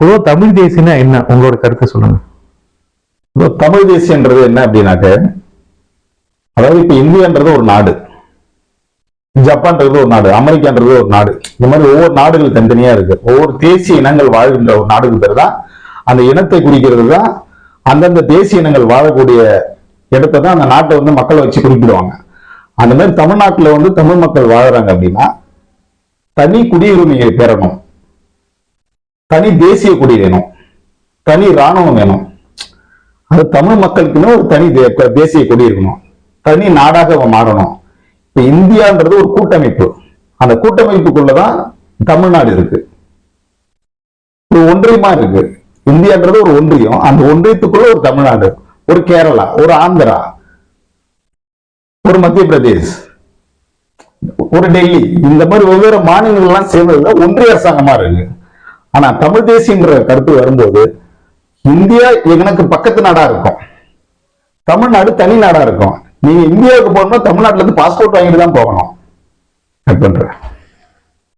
பொதுவா தமிழ் தேசியம்னா என்ன? உங்களோட கருத்தை சொல்லுங்க. தமிழ் தேசியன்றது என்ன அப்படின்னாக்க அதாவது இப்ப இந்தியான்றது ஒரு நாடு. ஜப்பான்றது ஒரு நாடு. அமெரிக்கான்றது ஒரு நாடு. இந்த மாதிரி ஒவ்வொரு நாடுகள் தனித்தனியா இருக்கு. ஒவ்வொரு தேசிய இனங்கள் வாழ்கின்ற ஒரு நாடுக்கு பேர் தான் அந்த இனத்தை குறிக்கிறது தான். அந்தந்த தேசிய இனங்கள் வாழக்கூடிய இடத்தை தான் அந்த நாட்டை வந்து மக்களை வச்சு குறிப்பிடுவாங்க. அந்த மாதிரி தமிழ்நாட்டுல வந்து தமிழ் மக்கள் வாழறாங்க அப்படின்னா தனி குடியுரிமையை பெறணும். தனி தேசிய கொடி வேணும். தனி இராணுவம் வேணும். அது தமிழ் மக்களுக்குன்னு ஒரு தனி தே- தேசிய கொடி இருக்கணும். தனி நாடாக மாறணும். இப்ப இந்தியான்றது ஒரு கூட்டமைப்பு. அந்த கூட்டமைப்புக்குள்ளதான் தமிழ்நாடு இருக்கு. ஒரு ஒன்றியமா இருக்கு. இந்தியான்றது ஒரு ஒன்றியம். அந்த ஒன்றியத்துக்குள்ள ஒரு தமிழ்நாடு. ஒரு கேரளா ஒரு ஆந்திரா ஒரு மத்திய பிரதேஷ் ஒரு டெல்லி. இந்த மாதிரி வெவ்வேறு மாநிலங்கள்லாம் சேர்ந்ததுல ஒன்றிய அரசாங்கமா இருக்கு. ஆனா தமிழ் தேசியங்கிற கருத்து வரும்போது இந்தியா எனக்கு பக்கத்து நாடா இருக்கும். தமிழ்நாடு தனி நாடா இருக்கும். நீங்க இந்தியாவுக்கு போகணும்னா தமிழ்நாட்டுல இருந்து பாஸ்போர்ட் வாங்கிட்டு தான் போகணும். பண்ற